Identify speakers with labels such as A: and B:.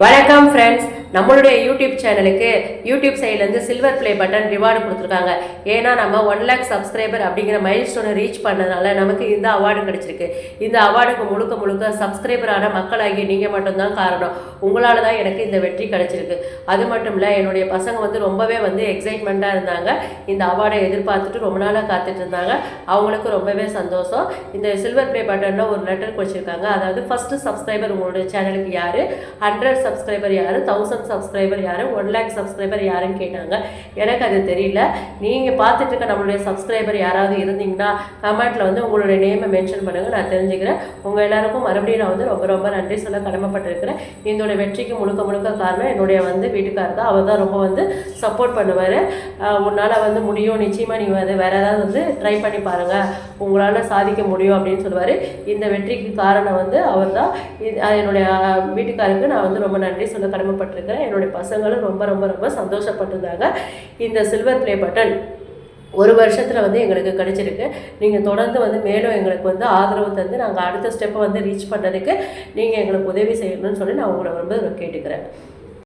A: வணக்கம் ஃப்ரெண்ட்ஸ் நம்மளுடைய யூடியூப் சேனலுக்கு யூடியூப் சைட்லேருந்து சில்வர் ப்ளே பட்டன் ரிவார்டு கொடுத்துருக்காங்க. ஏன்னா நம்ம ஒன் லேக் சப்ஸ்கிரைபர் அப்படிங்கிற மைல் ஸ்டோனை ரீச் பண்ணதுனால நமக்கு இந்த அவார்டு கிடைச்சிருக்கு. இந்த அவார்டுக்கு முழுக்க முழுக்க சப்ஸ்கிரைபரான மக்களாகிய நீங்கள் மட்டும்தான் காரணம். உங்களால் தான் எனக்கு இந்த வெற்றி கிடைச்சிருக்கு. அது மட்டும் இல்லை என்னுடைய பசங்க வந்து ரொம்பவே வந்து எக்ஸைட்மெண்ட்டாக இருந்தாங்க. இந்த அவார்டை எதிர்பார்த்துட்டு ரொம்ப நாளாக காத்துட்டு இருந்தாங்க. அவங்களுக்கு ரொம்பவே சந்தோஷம். இந்த சில்வர் ப்ளே பட்டனில் ஒரு லெட்டர் குடிச்சிருக்காங்க அதாவது ஃபஸ்ட்டு சப்ஸ்கிரைபர் உங்களுடைய சேனலுக்கு யார்? ஹண்ட்ரட் சப்ஸ்கிரைபர் யார்? தௌசண்ட் சப்ஸ்கிரைபர் யார்? ஒன் லேக் சப்ஸ்கிரைபர் யாருன்னு கேட்டாங்க. எனக்கு அது தெரியல. நீங்கள் பார்த்துட்டு இருக்க நம்மளுடைய சப்ஸ்கிரைபர் யாராவது இருந்தீங்கன்னா கமெண்ட்டில் வந்து உங்களுடைய நேமை மென்ஷன் பண்ணுங்கள் நான் தெரிஞ்சுக்கிறேன். உங்கள் எல்லாருக்கும் மறுபடியும் நான் வந்து ரொம்ப ரொம்ப நன்றி சொல்ல கடமைப்பட்டிருக்கிறேன். இதோட வெற்றிக்கு முழுக்க முழுக்க காரணம் என்னுடைய வந்து வீட்டுக்காரர் தான். அவர் தான் ரொம்ப வந்து சப்போர்ட் பண்ணுவார். உன்னால் வந்து முடியும். நிச்சயமாக நீங்கள் வந்து வேறு ஏதாவது வந்து ட்ரை பண்ணி பாருங்கள் உங்களால் சாதிக்க முடியும் அப்படின்னு சொல்லுவார். இந்த வெற்றிக்கு காரணம் வந்து அவர் தான். என்னுடைய வீட்டுக்காருக்கு நான் வந்து ரொம்ப நன்றி சொல்ல என்னுடைய பசங்களும் ரொம்ப ரொம்ப ரொம்ப சந்தோஷப்பட்டிருந்தாங்க. இந்த சில்வர் ப்ளே பட்டன் ஒரு வருஷத்தில் வந்து எங்களுக்கு கிடைச்சிருக்கு. நீங்கள் தொடர்ந்து வந்து மேலும் எங்களுக்கு வந்து ஆதரவு தந்து நாங்கள் அடுத்த ஸ்டெப்பை வந்து ரீச் பண்ணுறதுக்கு நீங்கள் எங்களுக்கு உதவி செய்யணும்னு சொல்லி நான் உங்களை ரொம்ப கேட்டுக்கிறேன்.